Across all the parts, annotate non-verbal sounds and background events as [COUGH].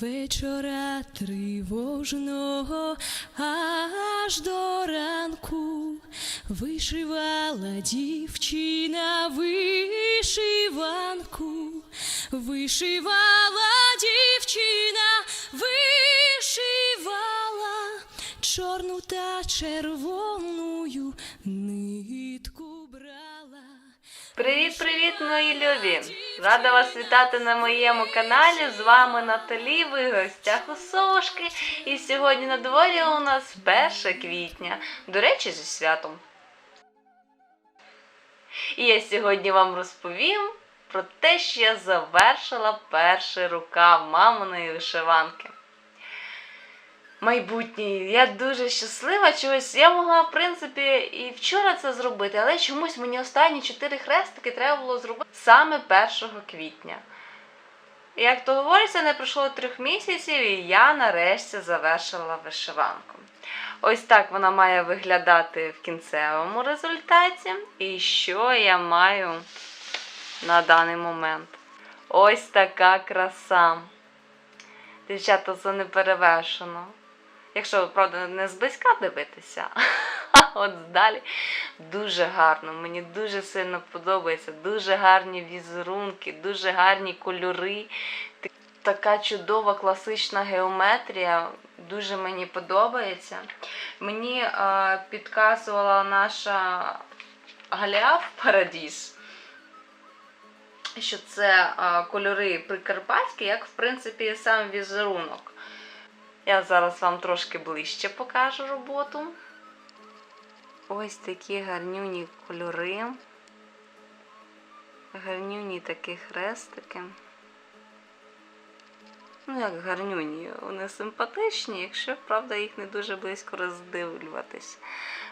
вечора тривожного аж до ранку вишивала дівчина вишиванку, вишивала дівчина, вишивала чорну та червоною нитку. Привіт-привіт, мої любі! Рада вас вітати на моєму каналі. З вами Наталі, ви гостях у Сошки. І сьогодні на дворі у нас 1 квітня. До речі, зі святом. І я сьогодні вам розповім про те, що я завершила перший рукав маминої вишиванки. Майбутній. Я дуже щаслива чогось. Я могла, в принципі, і вчора це зробити, але чомусь мені останні чотири хрестики треба було зробити саме 1 квітня. Як то говориться, не пройшло трьох місяців, і я нарешті завершила вишиванку. Ось так вона має виглядати в кінцевому результаті. І що я маю на даний момент? Ось така краса. Дівчата, це не перевершено. Якщо, правда, не зблизька дивитися, [LAUGHS] а от далі дуже гарно. Мені дуже сильно подобається. Дуже гарні візерунки, дуже гарні кольори. Така чудова класична геометрія. Дуже мені подобається. Мені е, підказувала наша Галяв Парадіс, що це е, кольори прикарпатські, як в принципі сам візерунок. Я зараз вам трошки ближче покажу роботу. Ось такі гарнюні кольори. Гарнюні такі хрестики. Ну, як гарнюні, вони симпатичні, якщо, правда, їх не дуже близько роздивлюватись.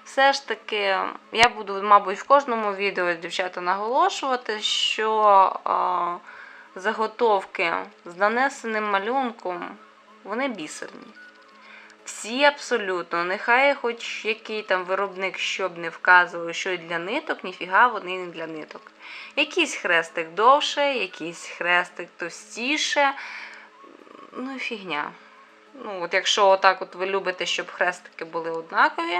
Все ж таки, я буду, мабуть, в кожному відео дівчата наголошувати, що а, заготовки з нанесеним малюнком вони бісерні. Всі абсолютно, нехай хоч який там виробник що б не вказував, що для ниток, ніфіга вони не для ниток. Якийсь хрестик довше, якийсь хрестик товстіше. Ну і фігня. Ну, от якщо отак от ви любите, щоб хрестики були однакові,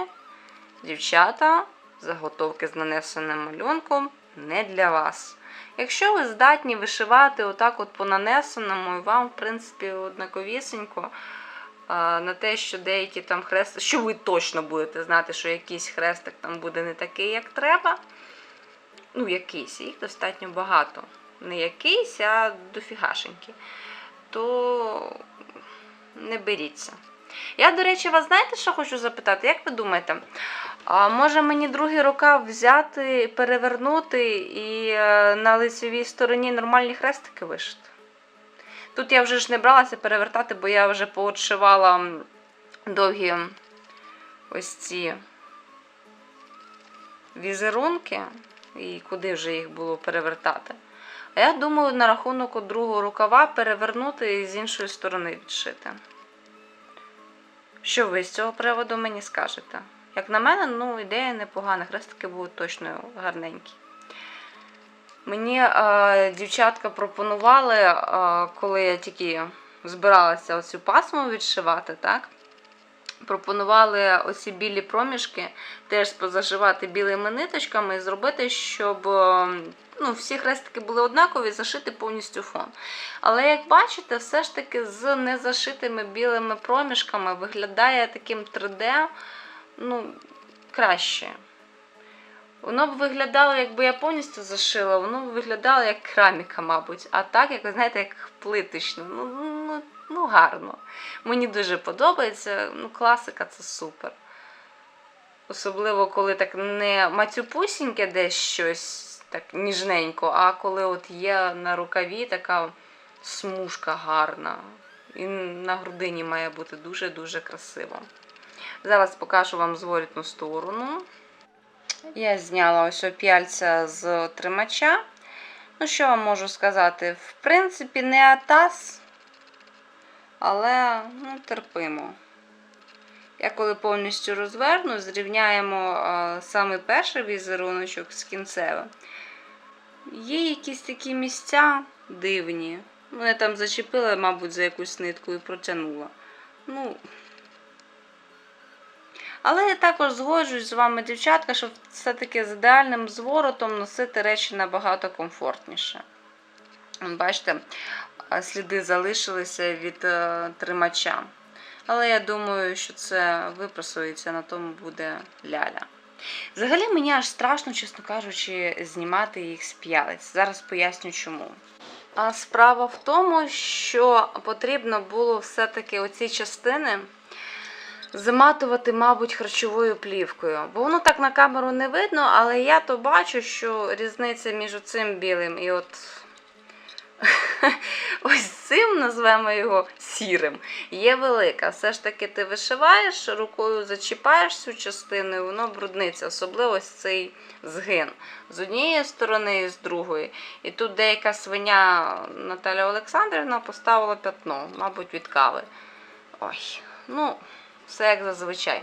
дівчата, заготовки з нанесеним малюнком не для вас. Якщо ви здатні вишивати отак от по нанесеному, і вам, в принципі, однаковісенько, на те, що деякі там хрестики, що ви точно будете знати, що якийсь хрестик там буде не такий, як треба. Ну, якийсь, їх достатньо багато. Не якийсь, а дофігашенькі. То не беріться. Я, до речі, вас знаєте, що хочу запитати? Як ви думаєте? А може мені другий рукав взяти, перевернути і е, на лицевій стороні нормальні хрестики вишити? Тут я вже ж не бралася перевертати, бо я вже поотшивала довгі ось ці візерунки, і куди вже їх було перевертати. А я думаю, на рахунок другого рукава перевернути і з іншої сторони відшити. Що ви з цього приводу мені скажете? Як на мене, ну, ідея непогана, хрестики будуть точно гарненькі. Мені е, дівчатка пропонували, е, коли я тільки збиралася оцю пасму відшивати, так? Пропонували оці білі проміжки теж позашивати білими ниточками і зробити, щоб е, ну, всі хрестики були однакові, зашити повністю фон. Але як бачите, все ж таки з незашитими білими проміжками виглядає таким 3D ну, краще. Воно б виглядало, якби я повністю зашила, воно б виглядало як кераміка, мабуть. А так, як ви знаєте, як плиточно. Ну, ну, ну гарно. Мені дуже подобається. Ну, класика це супер. Особливо, коли так не мацюпусіньке десь щось так ніжненько, а коли от є на рукаві така смужка гарна. І на грудині має бути дуже-дуже красиво. Зараз покажу вам зворітну сторону. Я зняла ось оп'яльця з тримача. Ну, що вам можу сказати? В принципі, не атас, але ну, терпимо. Я коли повністю розверну, зрівняємо а, саме перший візеруночок з кінцевим. Є якісь такі місця дивні. Мене там зачепила, мабуть, за якусь нитку і протягнула. Ну. Але я також згоджуюсь з вами, дівчатка, що все-таки з ідеальним зворотом носити речі набагато комфортніше. Бачите, сліди залишилися від е, тримача. Але я думаю, що це випросується, на тому буде ляля. Взагалі мені аж страшно, чесно кажучи, знімати їх з п'ялиць. Зараз поясню чому. А справа в тому, що потрібно було все-таки оці частини заматувати, мабуть, харчовою плівкою. Бо воно так на камеру не видно, але я то бачу, що різниця між цим білим і от [LAUGHS] ось цим, назвемо його сірим, є велика. Все ж таки ти вишиваєш, рукою зачіпаєш цю частину, і воно брудниться, особливо ось цей згин. З однієї сторони і з другої. І тут деяка свиня Наталя Олександрівна поставила п'ятно, мабуть, від кави. Ой, ну, все як зазвичай.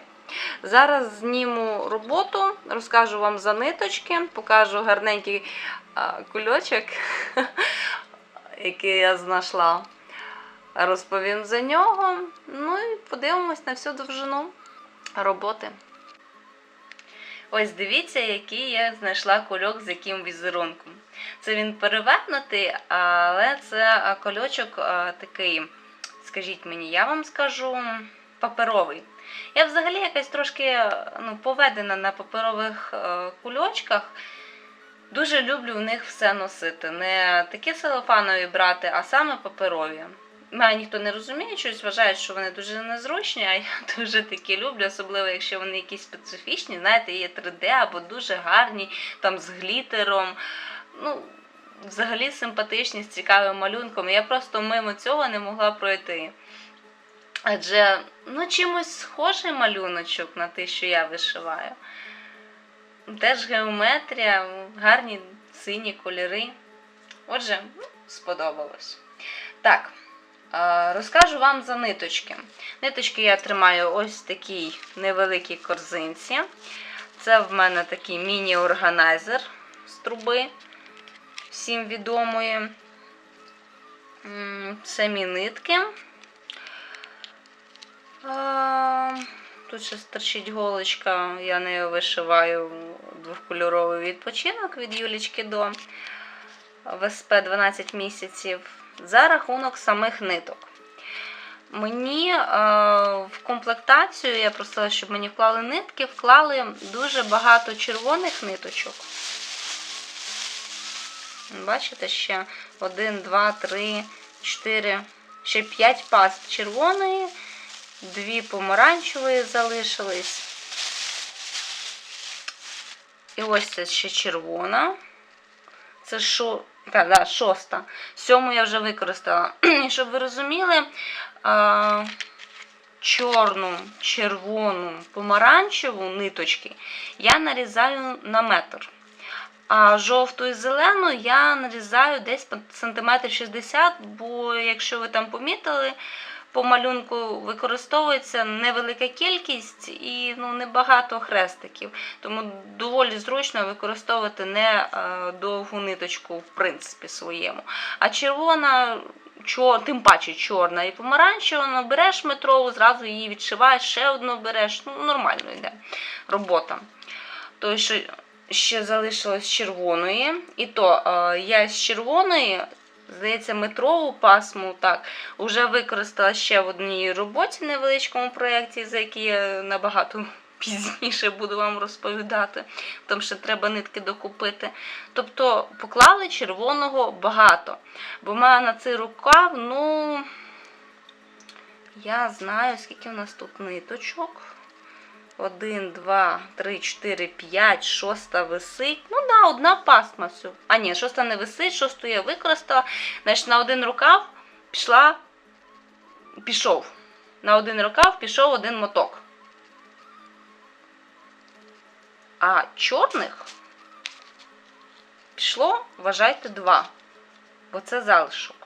Зараз зніму роботу, розкажу вам за ниточки, покажу гарненький кульочок, [LAUGHS] який я знайшла. Розповім за нього. Ну і подивимось на всю довжину роботи. Ось дивіться, який я знайшла кульок з яким візерунком. Це він перевернутий, але це кольочок такий, скажіть мені, я вам скажу, паперовий. Я взагалі якась трошки ну, поведена на паперових е, кульочках. Дуже люблю в них все носити. Не такі целофанові брати, а саме паперові. Мене ніхто не розуміє, щось вважають, що вони дуже незручні, а я [LAUGHS] дуже такі люблю, особливо якщо вони якісь специфічні, знаєте, є 3D або дуже гарні, там з глітером. Ну, взагалі симпатичні, з цікавим малюнком. Я просто мимо цього не могла пройти. Адже ну, чимось схожий малюночок на те, що я вишиваю. Теж геометрія, гарні сині кольори. Отже, ну, сподобалось. Так, розкажу вам за ниточки. Ниточки я тримаю ось такій невеликій корзинці. Це в мене такий міні-органайзер з труби, всім відомої. Самі нитки. Тут ще торчить голочка, я нею вишиваю двохкольоровий відпочинок від Юлічки до ВСП 12 місяців за рахунок самих ниток. Мені е, в комплектацію я просила, щоб мені вклали нитки, вклали дуже багато червоних ниточок. Бачите, ще 1, 2, 3, 4, ще 5 паст червоної. Дві помаранчевої залишились. І ось це ще червона. Це шо... так, да, шоста. Сьому я вже використала. [CLEARS THROAT] І щоб ви розуміли, а, чорну, червону, помаранчеву ниточки я нарізаю на метр. А жовту і зелену я нарізаю десь сантиметр 60, бо якщо ви там помітили, по малюнку використовується невелика кількість і ну, небагато хрестиків. Тому доволі зручно використовувати не е, довгу ниточку в принципі своєму. А червона, чор, тим паче чорна і помаранчева, ну, береш метрову, зразу її відшиваєш, ще одну береш. Ну, нормально йде робота. Той, що ще залишилось червоної, і то е, я з червоної здається, метрову пасму так, вже використала ще в одній роботі невеличкому проєкті, за який я набагато [LAUGHS] пізніше буду вам розповідати, тому що треба нитки докупити. Тобто поклали червоного багато. Бо в на цей рукав, ну, я знаю, скільки в нас тут ниточок. Один, два, три, чотири, п'ять, шоста висить. Ну да, одна пасма всю. А ні, шоста не висить, шосту я використала. Значить, на один рукав пішла, пішов. На один рукав пішов один моток. А чорних пішло, вважайте, два. Бо це залишок.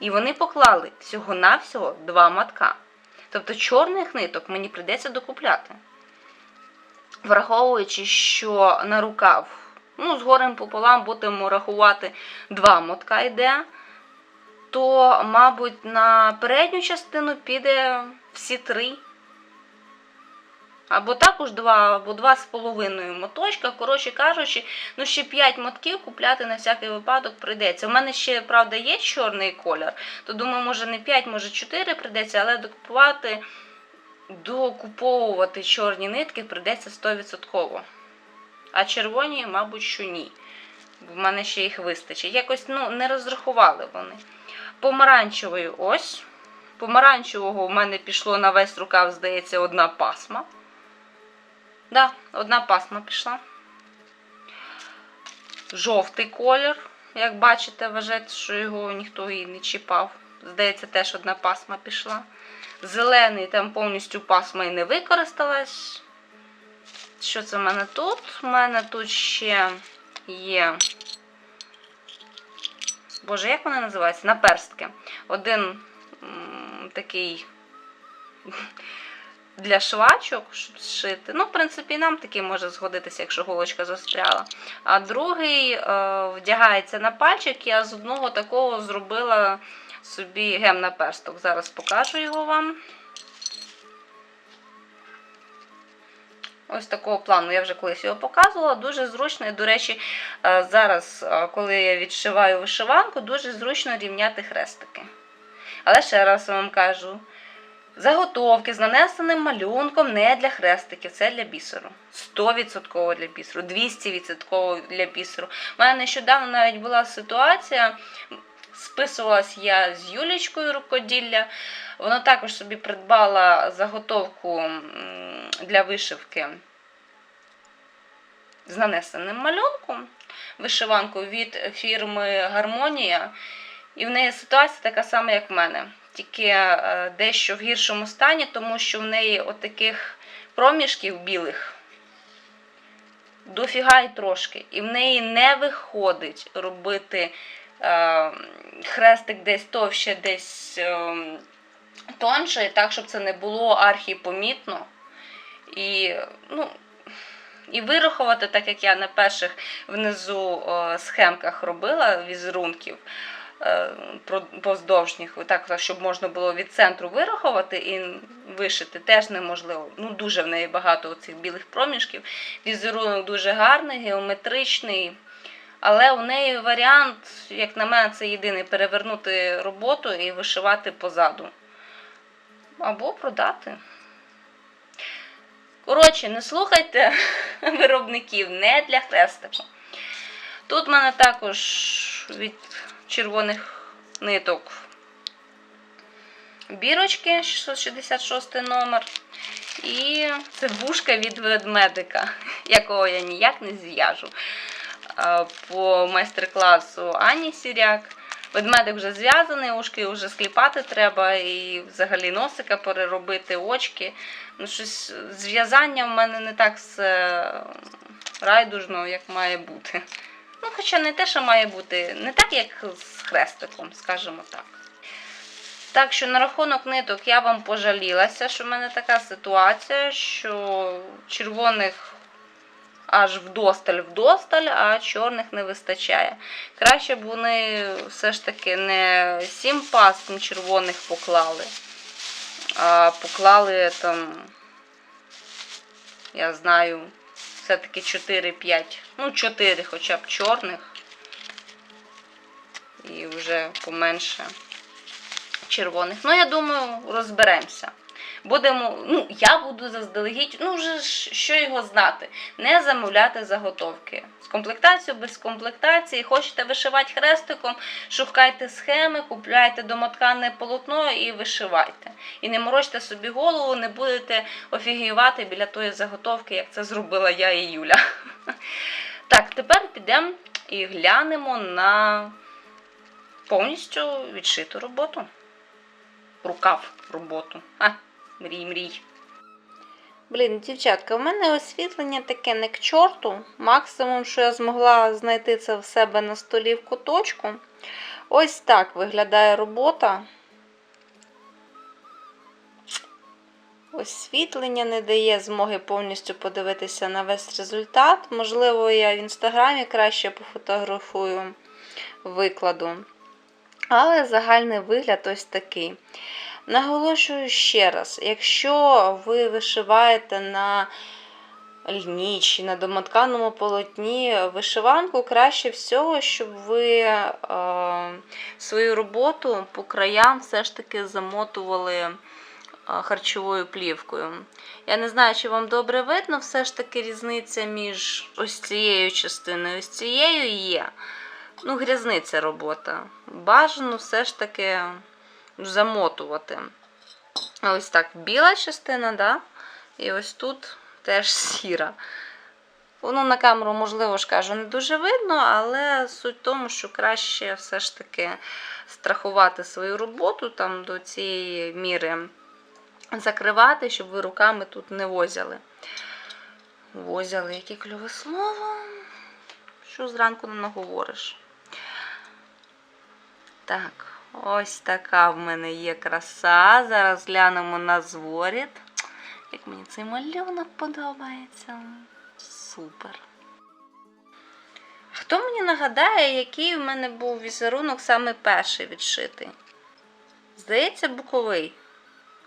І вони поклали всього-навсього два матка. Тобто чорних ниток мені прийдеться докупляти. Враховуючи, що на рукав, ну, з горем пополам будемо рахувати два мотка йде. то, мабуть, на передню частину піде всі три. Або також два, або два з половиною моточка. Коротше кажучи, ну ще 5 мотків купляти на всякий випадок прийдеться. У мене ще, правда, є чорний колір, то думаю, може не 5, може 4 прийдеться, але докупувати, докуповувати чорні нитки прийдеться 100%. А червоні, мабуть, що ні. Бо в мене ще їх вистачить. Якось ну, не розрахували вони. Помаранчевою ось. Помаранчевого в мене пішло на весь рукав, здається, одна пасма. Да, одна пасма пішла. Жовтий колір. Як бачите, вважається, що його ніхто і не чіпав. Здається, теж одна пасма пішла. Зелений там повністю пасма і не використалась. Що це в мене тут? У мене тут ще є. Боже, як вони називаються? Наперстки. Один такий для швачок, щоб зшити. Ну, в принципі, нам такий може згодитися, якщо голочка застряла. А другий е, вдягається на пальчик. Я з одного такого зробила собі гем на персток. Зараз покажу його вам. Ось такого плану я вже колись його показувала. Дуже зручно. І, до речі, е, зараз, е, коли я відшиваю вишиванку, дуже зручно рівняти хрестики. Але ще раз вам кажу: заготовки з нанесеним малюнком не для хрестиків, це для бісеру. 100% для бісеру, 200% для бісеру. У мене нещодавно навіть була ситуація. Списувалась я з Юлічкою рукоділля. Вона також собі придбала заготовку для вишивки з нанесеним малюнком, вишиванку від фірми Гармонія. І в неї ситуація така сама, як в мене. Тільки е, дещо в гіршому стані, тому що в неї отаких проміжків білих дофіга й трошки. І в неї не виходить робити е, хрестик десь товще, десь е, тонше, так, щоб це не було архіпомітно. І, ну, і вирахувати, так як я на перших внизу е, схемках робила візерунків поздовжніх, так, щоб можна було від центру вирахувати і вишити, теж неможливо. Ну, дуже в неї багато цих білих проміжків. Візерунок дуже гарний, геометричний. Але у неї варіант, як на мене, це єдиний перевернути роботу і вишивати позаду. Або продати. Коротше, не слухайте [LAUGHS] виробників, не для хрестику. Тут в мене також від червоних ниток бірочки 666 номер. І це вушка від ведмедика, якого я ніяк не зв'яжу. По майстер-класу Ані Сіряк. Ведмедик вже зв'язаний, ушки вже скліпати треба, і взагалі носика переробити, очки. Ну, щось з в'язанням в мене не так все райдужно, як має бути. Ну, хоча не те, що має бути, не так, як з хрестиком, скажімо так. Так що на рахунок ниток я вам пожалілася, що в мене така ситуація, що червоних аж вдосталь вдосталь, а чорних не вистачає. Краще б вони все ж таки не сім пастм червоних поклали, а поклали там, я знаю, все-таки 4-5, ну 4 хоча б чорних. І вже поменше червоних. Ну, я думаю, розберемося. Будемо, ну, я буду заздалегідь, ну вже що його знати, не замовляти заготовки. З комплектацією, без комплектації. Хочете вишивати хрестиком, шукайте схеми, купляйте домоткане полотно і вишивайте. І не морочте собі голову, не будете офігіювати біля тої заготовки, як це зробила я і Юля. [LAUGHS] Так, тепер підемо і глянемо на повністю відшиту роботу. Рукав роботу. А, мрій, мрій. Блін, дівчатка, у мене освітлення таке не к чорту. Максимум, що я змогла знайти це в себе на столі в куточку. Ось так виглядає робота. Освітлення не дає змоги повністю подивитися на весь результат. Можливо, я в інстаграмі краще пофотографую викладу. Але загальний вигляд ось такий. Наголошую ще раз: якщо ви вишиваєте на льні чи на домотканому полотні вишиванку, краще всього, щоб ви е, свою роботу по краям все ж таки замотували е, харчовою плівкою. Я не знаю, чи вам добре видно, все ж таки різниця між ось цією частиною, ось цією є. Ну, грязниця робота. Бажано все ж таки замотувати. Ось так біла частина, да? і ось тут теж сіра. Воно на камеру, можливо, ж кажу, не дуже видно, але суть в тому, що краще все ж таки страхувати свою роботу там до цієї міри закривати, щоб ви руками тут не возяли. Возяли, яке кльове слово. Що зранку не наговориш. Так, ось така в мене є краса. Зараз глянемо на зворіт. Як мені цей малюнок подобається. Супер. Хто мені нагадає, який в мене був візерунок саме перший відшитий? Здається, буковий.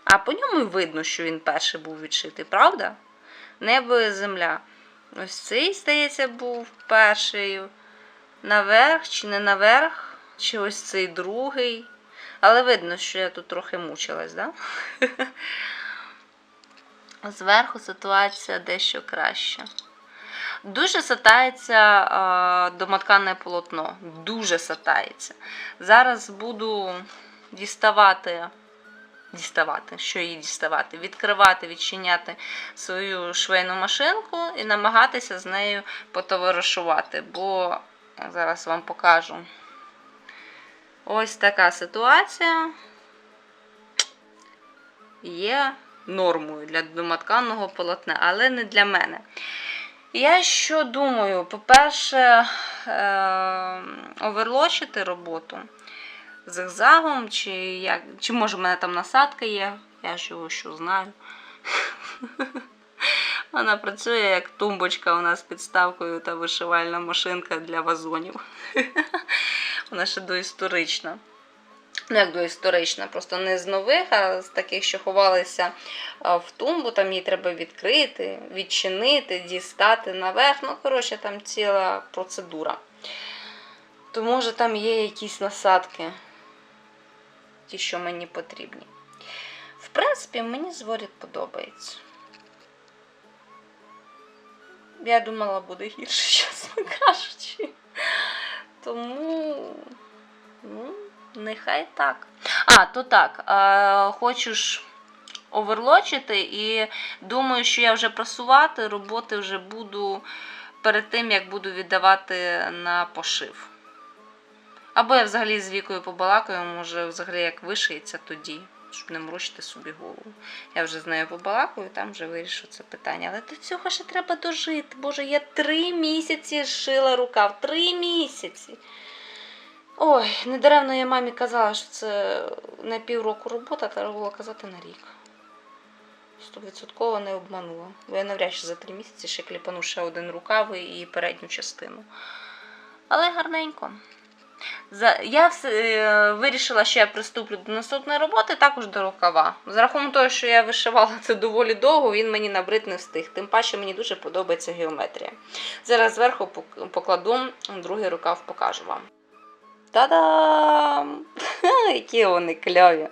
А по ньому й видно, що він перший був відшитий, правда? Небо і земля. Ось цей, здається, був перший. Наверх чи не наверх, чи ось цей другий. Але видно, що я тут трохи мучилась, да? [LAUGHS] Зверху ситуація дещо краща. Дуже сатається а, домоткане полотно. Дуже сатається. Зараз буду діставати, діставати, що її діставати, відкривати, відчиняти свою швейну машинку і намагатися з нею потоваришувати, бо зараз вам покажу. Ось така ситуація є нормою для домотканого полотна, але не для мене. Я що думаю? По-перше, е- оверлочити роботу зигзагом, чи як, чи може в мене там насадка є, я ж його що знаю. [LAUGHS] Вона працює як тумбочка у нас з підставкою та вишивальна машинка для вазонів. [LAUGHS] Вона ще доісторична. Ну, як доісторична, просто не з нових, а з таких, що ховалися в тумбу, там її треба відкрити, відчинити, дістати наверх. Ну, коротше, там ціла процедура. То, може, там є якісь насадки, ті, що мені потрібні. В принципі, мені зворіт подобається. Я думала, буде гірше, [LAUGHS] чесно кажучи. Тому, ну, нехай так. А, то так. Е, хочу оверлочити і думаю, що я вже прасувати, роботи вже буду перед тим, як буду віддавати на пошив. Або я взагалі з вікою побалакаю, може, взагалі як вишиється тоді, щоб не морочити собі голову. Я вже з нею побалакаю, там вже вирішу це питання. Але до цього ще треба дожити. Боже, я три місяці шила рукав. Три місяці. Ой, недаремно я мамі казала, що це на півроку робота, треба було казати на рік. Стовідсотково не обманула. Бо я навряд чи за три місяці ще кліпану ще один рукав і передню частину. Але гарненько. Я е, вирішила, що я приступлю до наступної роботи, також до рукава. За рахунок того, що я вишивала це доволі довго, він мені набрид не встиг. Тим паче мені дуже подобається геометрія. Зараз зверху покладу другий рукав, покажу вам. Та-дам! [LAUGHS] Які вони кльові.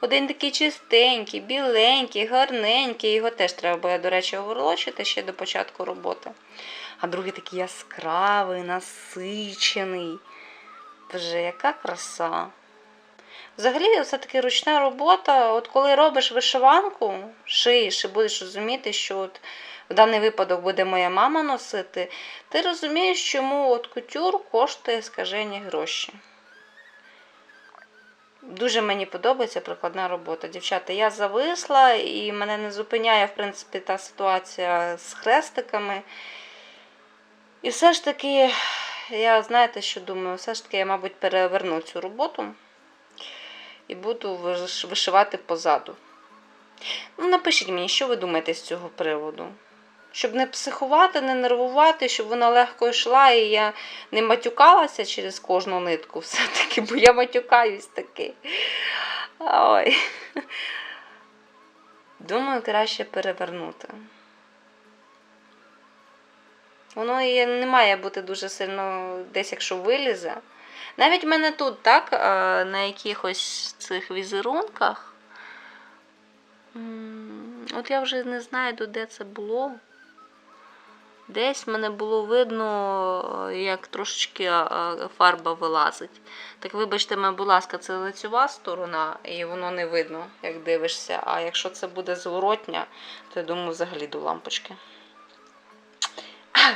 Один такий чистенький, біленький, гарненький. Його теж треба буде, до речі, оверлочити ще до початку роботи. А другий такий яскравий, насичений. Боже, яка краса. Взагалі, все-таки ручна робота. От коли робиш вишиванку, шиєш і будеш розуміти, що от в даний випадок буде моя мама носити, ти розумієш, чому от кутюр коштує скажені гроші. Дуже мені подобається прикладна робота. Дівчата, я зависла і мене не зупиняє, в принципі, та ситуація з хрестиками. І все ж таки, я знаєте, що думаю, все ж таки я, мабуть, переверну цю роботу і буду вишивати позаду. Ну, напишіть мені, що ви думаєте з цього приводу. Щоб не психувати, не нервувати, щоб вона легко йшла і я не матюкалася через кожну нитку все-таки, бо я матюкаюсь таки. Ой. Думаю, краще перевернути. Воно не має бути дуже сильно десь, якщо вилізе. Навіть в мене тут, так, е, на якихось цих візерунках. От я вже не знаю, де це було. Десь мене було видно, е, як трошечки е, фарба вилазить. Так вибачте мене, будь ласка, це лицьова сторона, і воно не видно, як дивишся. А якщо це буде зворотня, то я думаю, взагалі до лампочки.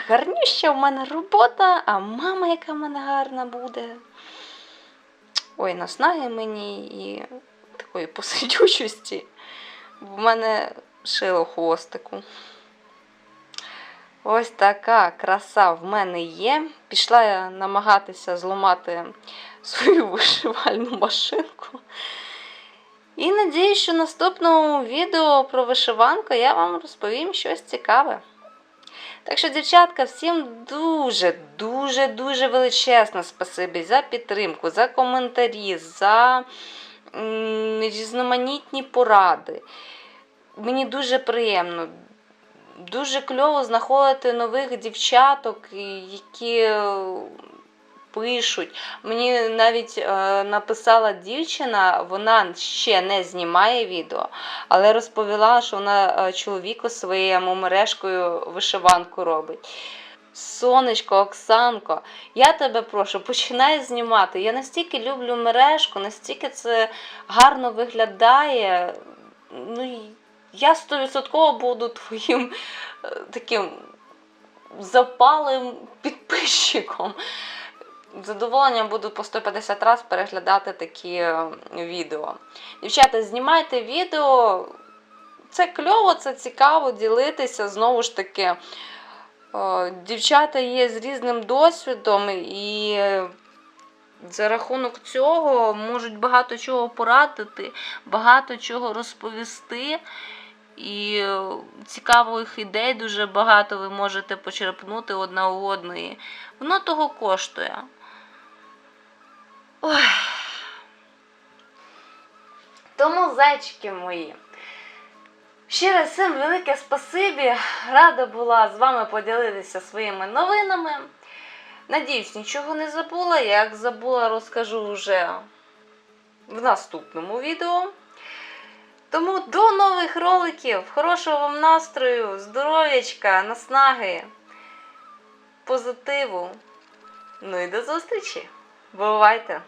Гарнюща в мене робота, а мама, яка в мене гарна буде. Ой, наснаги мені і такої посидючості. В мене шило хвостику. Ось така краса в мене є. Пішла я намагатися зламати свою вишивальну машинку. І надіюсь, що в наступному відео про вишиванку я вам розповім щось цікаве. Так що, дівчатка, всім дуже, дуже, дуже величезне спасибі за підтримку, за коментарі, за різноманітні поради. Мені дуже приємно. Дуже кльово знаходити нових дівчаток, які пишуть. Мені навіть е, написала дівчина, вона ще не знімає відео, але розповіла, що вона е, чоловіку своєму мережкою вишиванку робить. Сонечко, Оксанко, я тебе прошу, починай знімати. Я настільки люблю мережку, настільки це гарно виглядає. Ну, я стовідсотково буду твоїм е, таким запалим підписчиком. Задоволенням буду по 150 разів переглядати такі е, відео. Дівчата, знімайте відео. Це кльово, це цікаво ділитися. Знову ж таки, е, дівчата є з різним досвідом і е, за рахунок цього можуть багато чого порадити, багато чого розповісти. І цікавих ідей дуже багато ви можете почерпнути одна у одної. Воно того коштує. Ой. Тому, зайчики мої, ще раз всім велике спасибі. Рада була з вами поділитися своїми новинами. Надіюсь, нічого не забула. Як забула, розкажу вже в наступному відео. Тому до нових роликів, хорошого вам настрою, здоров'ячка, наснаги, позитиву. Ну і до зустрічі! Бувайте!